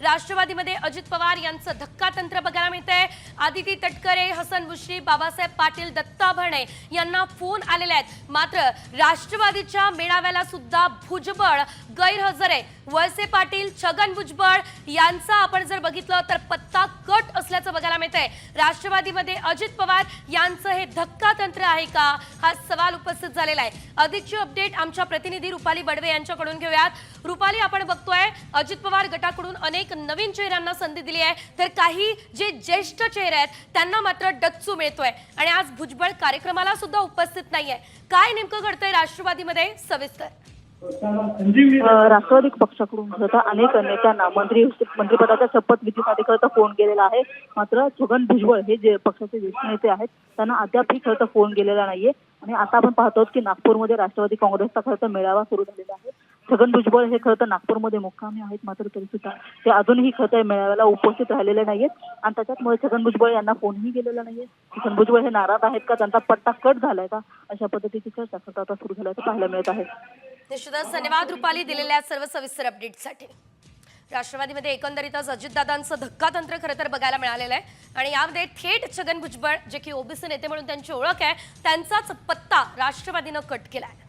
राष्ट्रवादीमध्ये अजित पवार यांचं धक्का तंत्र बघायला मिळतंय. आदिती तटकरे हसन मुश्रीफ बाबासाहेब पाटील दत्ता भरणे यांना फोन आलेले आहेत. मात्र राष्ट्रवादीच्या मेळाव्याला सुद्धा भुजबळ गैरहजर आहे. वळसे पाटील छगन भुजबळ यांचा आपण जर बघितलं तर पत्ता कट असल्याचं बघायला मिळतंय. राष्ट्रवादीमध्ये अजित पवार यांचं हे धक्का तंत्र आहे का? हा सवाल उपस्थित झालेला आहे. अधिकची अपडेट आमच्या प्रतिनिधी रुपाली बडवे यांच्याकडून घेऊयात. रुपाली आपण बघतोय अजित पवार गटाकडून अनेक नवीन चेहऱ्यांना संधी दिली आहे. तर काही जे ज्येष्ठ चेहरे आहेत त्यांना मात्र डच्चू मिळतोय. आणि आज भुजबळ कार्यक्रमाला सुद्धा उपस्थित नाहीये. काय नेमकं घडतंय राष्ट्रवादीमध्ये? सविस्तर. राष्ट्रवादी पक्षाकडून खरं तर अनेक नेत्यांना मंत्री मंत्रिपदाच्या शपथविधीसाठी खरं तर फोन केलेला आहे. मात्र छगन भुजबळ हे जे पक्षाचे ज्येष्ठ नेते आहेत त्यांना अद्यापही खरं तर फोन गेलेला नाहीये. आणि आता आपण पाहतो की नागपूरमध्ये राष्ट्रवादी काँग्रेसचा खरं तर मेळावा सुरू झालेला आहे. छगन भुजबळ हे खरं तर नागपूरमध्ये मुक्कामी आहेत मात्र तरी सुद्धा ते अजूनही खरं तर मेळाव्याला उपस्थित राहिलेले नाहीयेत. आणि त्याच्यामुळे छगन भुजबळ यांना फोनही गेलेला नाहीये. छगन भुजबळ हे नाराज आहेत का? त्यांचा पट्टा कट झालाय का? अशा पद्धतीची चर्चा खरं आता सुरू झाल्याचं पाहायला मिळत आहे. निश्चितच धन्यवाद रुपाली दिलेल्या सर्व सविस्तर अपडेटसाठी राष्ट्रवादीमध्ये एकंदरीतच अजितदादांचं धक्कातंत्र खरं तर बघायला मिळालेलं आहे. आणि यामध्ये थेट छगन भुजबळ जे की ओबीसी नेते म्हणून त्यांची ओळख आहे त्यांचाच पत्ता राष्ट्रवादीनं कट केला आहे